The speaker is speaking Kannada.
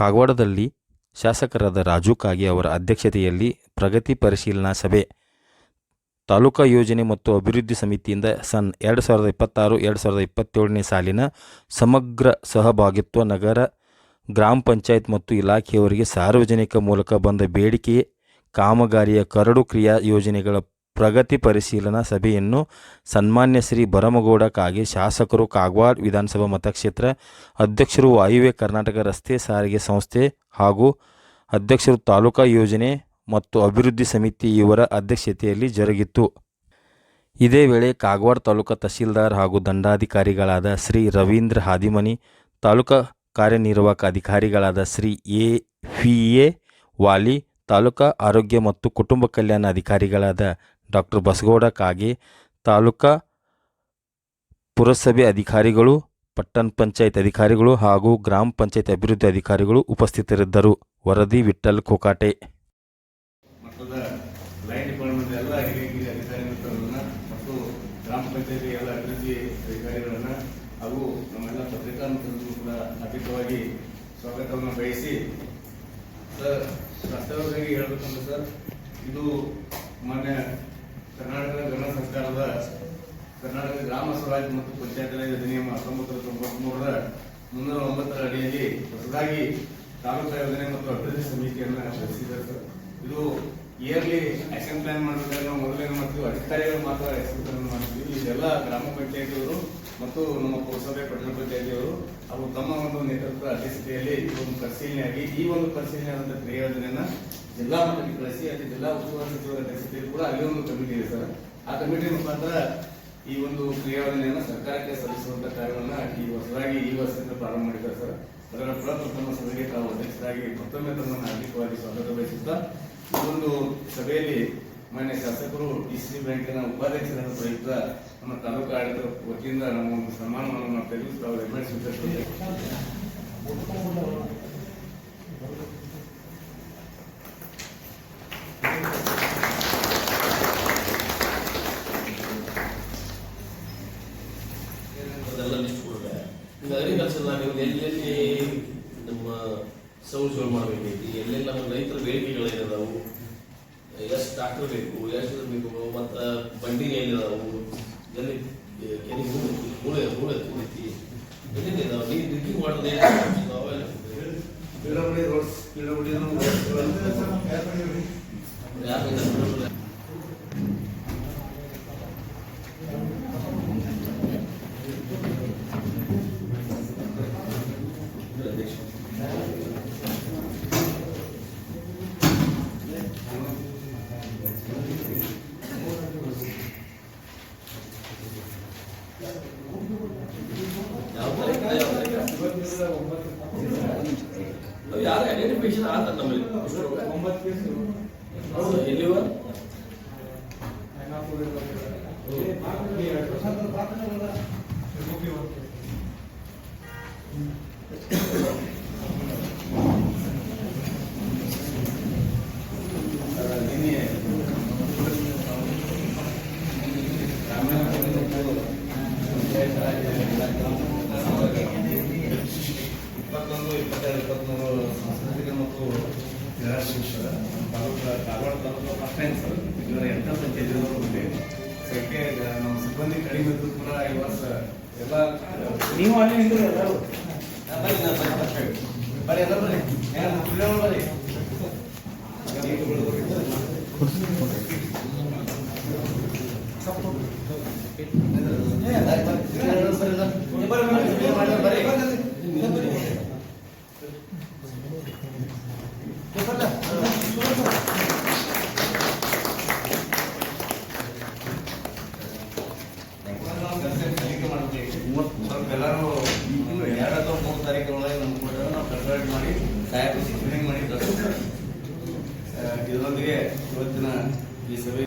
ಕಾಗವಾಡದಲ್ಲಿ ಶಾಸಕರಾದ ರಾಜು ಕಾಗೆ ಅವರ ಅಧ್ಯಕ್ಷತೆಯಲ್ಲಿ ಪ್ರಗತಿ ಪರಿಶೀಲನಾ ಸಭೆ, ತಾಲೂಕಾ ಯೋಜನೆ ಮತ್ತು ಅಭಿವೃದ್ಧಿ ಸಮಿತಿಯಿಂದ ಸನ್ ಎರಡು ಸಾವಿರದ ಇಪ್ಪತ್ತಾರು, ಎರಡು ಸಾವಿರದ ಇಪ್ಪತ್ತೇಳನೇ ಸಾಲಿನ ಸಮಗ್ರ ಸಹಭಾಗಿತ್ವ ನಗರ, ಗ್ರಾಮ ಪಂಚಾಯತ್ ಮತ್ತು ಇಲಾಖೆಯವರಿಗೆ ಸಾರ್ವಜನಿಕ ಮೂಲಕ ಬಂದ ಬೇಡಿಕೆ ಕಾಮಗಾರಿಯ ಕರಡು ಕ್ರಿಯಾ ಯೋಜನೆಗಳ ಪ್ರಗತಿ ಪರಿಶೀಲನಾ ಸಭೆಯನ್ನು ಸನ್ಮಾನ್ಯ ಶ್ರೀ ಭರಮಗೌಡ ಕಾಗೆ ಶಾಸಕರು ಕಾಗವಾಡ ವಿಧಾನಸಭಾ ಮತಕ್ಷೇತ್ರ, ಅಧ್ಯಕ್ಷರು ವಾಯುವ್ಯ ಕರ್ನಾಟಕ ರಸ್ತೆ ಸಾರಿಗೆ ಸಂಸ್ಥೆ ಹಾಗೂ ಅಧ್ಯಕ್ಷರು ತಾಲೂಕಾ ಯೋಜನೆ ಮತ್ತು ಅಭಿವೃದ್ಧಿ ಸಮಿತಿ ಇವರ ಅಧ್ಯಕ್ಷತೆಯಲ್ಲಿ ಜರುಗಿತು ಇದೇ ವೇಳೆ ಕಾಗವಾಡ ತಾಲೂಕಾ ತಹಸೀಲ್ದಾರ್ ಹಾಗೂ ದಂಡಾಧಿಕಾರಿಗಳಾದ ಶ್ರೀ ರವೀಂದ್ರ ಹಾದಿಮನಿ, ತಾಲೂಕಾ ಕಾರ್ಯನಿರ್ವಾಹಕ ಅಧಿಕಾರಿಗಳಾದ Shri A V A Vali, taluka ಆರೋಗ್ಯ ಮತ್ತು ಕುಟುಂಬ ಕಲ್ಯಾಣ ಅಧಿಕಾರಿಗಳಾದ ಡಾಕ್ಟರ್ ಬಸಗೌಡ ಕಾಗೆ ತಾಲೂಕಾ ಪುರಸಭೆ ಅಧಿಕಾರಿಗಳು, ಪಟ್ಟಣ ಪಂಚಾಯತ್ ಅಧಿಕಾರಿಗಳು ಹಾಗೂ ಗ್ರಾಮ ಪಂಚಾಯತ್ ಅಭಿವೃದ್ಧಿ ಅಧಿಕಾರಿಗಳು ಉಪಸ್ಥಿತರಿದ್ದರು. ವರದಿ ವಿಠಲ್ ಕೋಕಾಟೆ. ಗ್ರಾಮ ಪಂಚಾಯತಿ ಎಲ್ಲ ಅಭಿವೃದ್ಧಿ ಅಧಿಕಾರಿಗಳನ್ನ ಹಾಗೂ ನಮ್ಮೆಲ್ಲ ಪತ್ರಿಕಾ ಮಿತ್ರರನ್ನು ಕೂಡ ಅಧಿಕವಾಗಿ ಸ್ವಾಗತವನ್ನು ಬಯಸಿ, ಸರ್ ವಾಸ್ತವವಾಗಿ ಹೇಳ್ಬೇಕಂದ್ರೆ ಸರ್, ಇದು ಮಾನ್ಯ ಕರ್ನಾಟಕದ ಗಣ ಸರ್ಕಾರದ ಕರ್ನಾಟಕ ಗ್ರಾಮ ಸ್ವರಾಜ್ಯ ಮತ್ತು ಪಂಚಾಯತ್ ರಾಜ್ ಅಧಿನಿಯಮ ಹತ್ತೊಂಬತ್ತು ತೊಂಬತ್ ಮೂರರ ಮುನ್ನೂರ ಒಂಬತ್ತರ ಅಡಿಯಲ್ಲಿ ಹೊಸದಾಗಿ ತಾಲೂಕು ಯೋಜನೆ ಮತ್ತು ಅಭಿವೃದ್ಧಿ ಸಮಿತಿಯನ್ನು ರಚಿಸಿದ್ದಾರೆ ಸರ್. ಇದು ಇಯರ್ಲಿ ಆಕ್ಷನ್ ಪ್ಲಾನ್ ಮಾಡಬೇಕಾದ್ರೆ ನಾವು ಮೊದಲೇನು ಮಾಡ್ತೀವಿ ಅಧಿಕಾರಿಗಳು ಮಾತ್ರ ಆಕ್ಷನ್ ಪ್ಲಾನ್ ಮಾಡ್ತೀವಿ ಇದೆಲ್ಲ ಗ್ರಾಮ ಪಂಚಾಯತಿಯವರು ಮತ್ತು ನಮ್ಮ ಪುರಸಭೆ, ಪಟ್ಟಣ ಪಂಚಾಯತಿಯವರು ಅವರು ತಮ್ಮ ಒಂದು ನೇತೃತ್ವ ಅಧ್ಯಕ್ಷತೆಯಲ್ಲಿ ಒಂದು ಪರಿಶೀಲನೆಯಾಗಿ ಈ ಒಂದು ಪರಿಶೀಲನೆ ಆದಂಥ ಕ್ರಿಯಾಯೋಜನೆಯನ್ನ ಜಿಲ್ಲಾ ಮಟ್ಟಕ್ಕೆ ಕಳಿಸಿ ಅಲ್ಲಿ ಜಿಲ್ಲಾ ಉಸ್ತುವಾರಿ ಸಚಿವರ ಅಧ್ಯಕ್ಷತೆಯಲ್ಲಿ ಕೂಡ ಅಲ್ಲಿ ಒಂದು ಕಮಿಟಿ ಇದೆ ಸರ್. ಆ ಕಮಿಟಿ ಮುಖಾಂತರ ಈ ಒಂದು ಕ್ರಿಯಾವಳಿಯನ್ನು ಸರ್ಕಾರಕ್ಕೆ ಸಲ್ಲಿಸುವಂತ ಕಾರ್ಯವನ್ನು ಈ ಹೊಸದಾಗಿ ಈ ವರ್ಷದಿಂದ ಪ್ರಾರಂಭ ಮಾಡಿದ್ದಾರೆ ಸರ್. ಅದರ ಪ್ರಪ್ರಥಮ ಸಭೆಗೆ ತಾವು ಅಧ್ಯಕ್ಷರಾಗಿ ಮತ್ತೊಮ್ಮೆ ತಮ್ಮನ್ನು ಹಾರ್ದಿಕವಾಗಿ ಸ್ವಾಗತ ಬಯಸುತ್ತಾ ಈ ಒಂದು ಸಭೆಯಲ್ಲಿ ಮಾನ್ಯ ಶಾಸಕರು ಡಿಸಿಸಿ ಬ್ಯಾಂಕಿನ ಉಪಾಧ್ಯಕ್ಷರ ಪ್ರಯುಕ್ತ ನಮ್ಮ ತಾಲೂಕು ಆಡಳಿತ ವತಿಯಿಂದ ನಮ್ಮ ಒಂದು ಸನ್ಮಾನವನ್ನು ನಾವು ತೆಗೆದು ತಾವು ಹೆಮ್ಮೆ ಸ್ವೀಕರಿಸುತ್ತೇವೆ ನೀವು ಎಲ್ಲೆಲ್ಲಿ ನಮ್ಮ ಸೌಲಭ್ಯಗಳು ಮಾಡಬೇಕೈತಿ ಎಲ್ಲೆಲ್ಲ ನಮ್ಮ ರೈತರ ಬೇಡಿಕೆಗಳೇನದಾವು ಎಷ್ಟು ಡಾಕ್ಟರ್ ಬೇಕು ಎಷ್ಟು ಬೇಕು ಮತ್ತು ಬಂಡಿ ಏನಿದಾವು ಎಲ್ಲಿ ಕೆರೆ ಮೂಳೆ ಮೂಳೆ ತುಳಿತಿ ಎಲ್ಲಿಂದ ಇದಾವೆ ನೀರು ಡ್ರಿಂಕಿಂಗ್ ವಾಟರ್ ಅವೆಲ್ಲ ಪಿಡಬ್ಲ್ಯೂ ರೋಡ್ಸ್ ಪಿಡಬ್ಲ್ಯೂ ಯಾರು ಯಾವ ತಾರೀಕು ಯಾರು ಐಡೆಂಟಿಫಿಕೇಶನ್ ಆತ ನಮ್ಮಲ್ಲಿ ಹೌದು ಎಲ್ಲಿವ ನಿನ್ನೆ ಗ್ರಾಮೀಣ ಇಪ್ಪತ್ತೊಂದು ಇಪ್ಪತ್ತೆರಡು ಇಪ್ಪತ್ತ್ಮೂರು ಸಾಂಸ್ಕೃತಿಕ ಮತ್ತು ಕ್ರೀಡಾ ಶಿಕ್ಷಣ taluk Dharwad taluk first time sir ಇದರ ಎಂಟು ಜನರು ಬಂದಿದೆ ಸಕ್ಕೆ ನಮ್ಮ ಸಿಬ್ಬಂದಿ ಕಡಿಮೆ ಇದ್ದು ಕೂಡ ಈ ವರ್ಷ ಎಲ್ಲ ನೀವು ಅಲ್ಲಿ ನಿಂತಿರಿ ಎಲ್ಲರೂ ಬರೀ ಎಲ್ಲರೂ ಬರೀ ಏನಾದ್ರು ಎಲ್ಲರೂ ಎರಡು ಅಥವಾ ಮೂರು ತಾರೀಕಿನೊಳಗೆ ನಮ್ಗೆ ಕೊಟ್ಟರೆ ನಾವು ಕನ್ಸಲ್ಟ್ ಮಾಡಿ ತಯಾರಿಸಿ ಸಿಬ್ಬಂದಿ ಮಾಡಿ ಇದರೊಂದಿಗೆ ಇವತ್ತಿನ ಈ ಸಭೆ